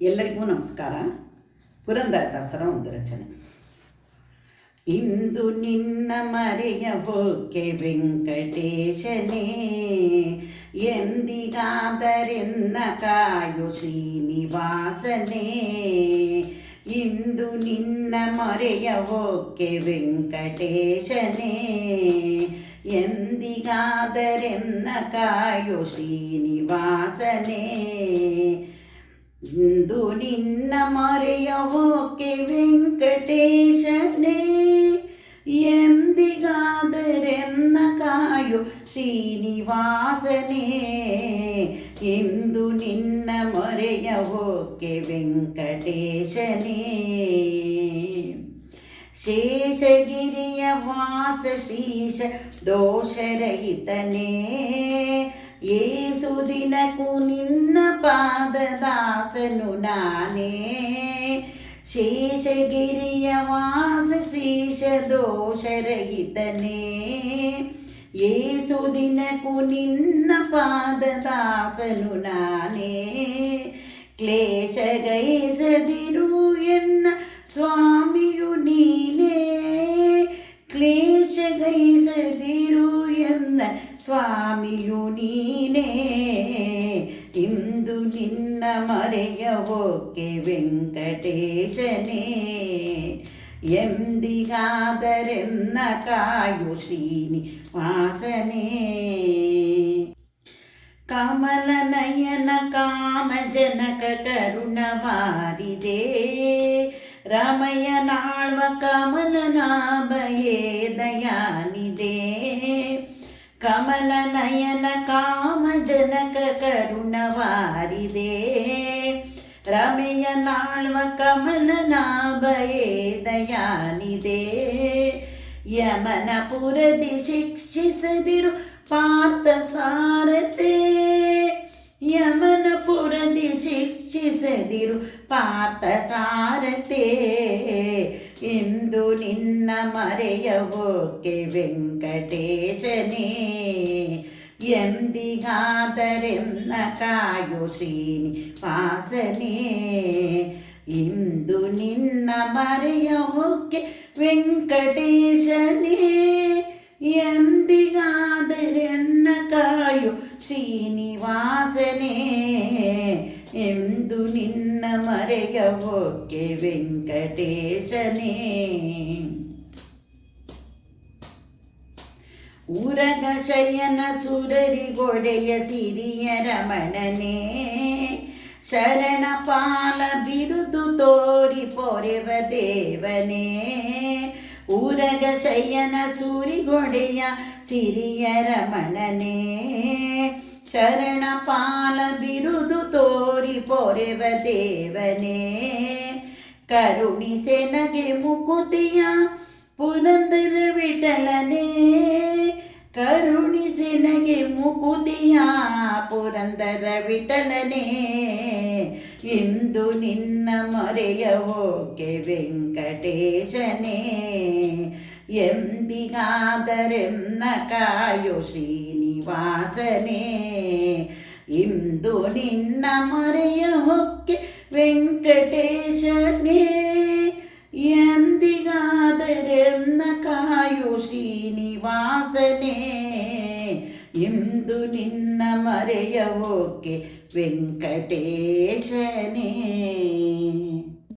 ಎಲ್ಲರಿಗೂ ನಮಸ್ಕಾರ ಪುರಂದರದಾಸರ ಒಂದು ರಚನೆ ಇಂದು ನಿನ್ನ ಮರೆಯ ಹೋಕೆ ವೆಂಕಟೇಶನೇ ಎಂದಿಗಾದರೆನ್ನ ಕಾಯು ಶ್ರೀನಿವಾಸನೇ ಇಂದು ನಿನ್ನ ಮರೆಯ ಹೋಕೆ ವೆಂಕಟೇಶನೇ ಎಂದಿಗಾದರೆನ್ನ ಕಾಯು ಶ್ರೀನಿವಾಸನೇ ಇಂದು ನಿನ್ನ ಮರೆಯವೋಕೆ ವೆಂಕಟೇಶನೇ ಎಂದಿಗಾದರೆನ್ನ ಕಾಯು ಶ್ರೀನಿವಾಸನೇ, ಇಂದು ನಿನ್ನ ಮರೆಯವೋಕೆ ವೆಂಕಟೇಶನೇ. ಶೇಷಗಿರಿಯ ವಾಸ ಶೀಶ ದೋಷರಹಿತನೇ ಏಸು ದಿನಕ್ಕೂ ನಿನ್ನ ಪಾದದಾಸನು ನಾನೇ ಶೇಷಗಿರಿಯ ವಾಸ ಶ್ರೀಶ ದೋಷರಹಿತನೇ ಏಸು ದಿನಕ್ಕೂ ನಿನ್ನ ಪಾದದಾಸನು ನಾನೇ ಕ್ಲೇಶ ಗೈಸದಿರು ಎನ್ನ ಸ್ವಾಮಿಯು ಸ್ವಾಮಿಯು ನೀನೇ ಇಂದು ನಿನ್ನ ಮರೆಯ ಹೋಕೆ ವೆಂಕಟೇಶನೇ ಎಂದಿಗಾದರೆನ್ನ ಕಾಯು ಶ್ರೀನಿ ವಾಸನೇ ಕಮಲ ನಯನ ಕಾಮ ಜನಕ ಕರುಣವಾರಿದೆ ರಮಯನಾಳ್ವ ಕಮಲ ನಾಭಯೇ ದಯಾನಿದೆ ಕಮಲ ನಯನ ಕಾಮ ಜನಕ ಕರುಣವಾರಿದೆ ರಮೆಯ ನಾಳ್ವ ಕಮಲ ನಾಭಯೇ ದಯಾನಿದೆ ಯಮನ ಪುರದಿ ಶಿಕ್ಷಿಸದಿರು ಪಾರ್ಥ ಸಾರತೆ ಯಮನ ಪುರದಿ ಶಿಕ್ಷಿಸದಿರು ಪಾರ್ಥ ಸಾರತೆ ಇಂದು ನಿನ್ನ ಮರೆಯವೋಕೆ ವೆಂಕಟೇಶನೇ. ಎಂದಿಗಾದರೆನ್ನ ಕಾಯು ಶ್ರೀನಿ ವಾಸನೆ ಇಂದು ನಿನ್ನ ಮರೆಯವೋಕೆ ವೆಂಕಟೇಶನೇ. ಎಂದಿಗಾದರೆನ್ನ ಕಾಯು ಶ್ರೀನಿವಾಸನೇ ಮರೆಯ ಹೊಕ್ಕೆ ವೆಂಕಟೇಶನೇ ಉರಗ ಶಯನ ಸುರರಿಗೊಡೆಯ ಸಿರಿಯ ರಮಣನೇ ಶರಣ ಪಾಲ ಬಿರುದು ತೋರಿ ಪೊರೆವ ದೇವನೇ ಉರಗ ಶಯನ ಸೂರಿಗೊಡೆಯ ಸಿರಿಯ ರಮಣನೇ ಶರಣ ಪಾಲ ಬಿರುದು ತೋರಿ ಪೊರೆವ ದೇವನೇ. ಕರುಣಿಸೆನಗೆ ಮುಕುತಿಯ ಪುರಂದರ ವಿಠಲನೇ. ಕರುಣಿಸೆನಗೆ ಮುಕುತಿಯ ಪುರಂದರ ವಿಠಲನೇ. ಇಂದು ನಿನ್ನ ಮೊರೆಯ ಹೋಕೆ ವೆಂಕಟೇಶನೇ. ಎಂದಿಗಾದರೆನ್ನ ಕಾಯು ಶ್ರೀನಿವಾಸನೇ ಇಂದು ನಿನ್ನ ಮೊರೆಯ ಹೊಕ್ಕೆ ವೆಂಕಟೇಶನೇ ಎಂದಿಗಾದರೆನ್ನ ಕಾಯು ಶ್ರೀನಿವಾಸನೇ ಇಂದು ನಿನ್ನ ಮರೆಯ ಹೋಕೆ ವೆಂಕಟೇಶನೇ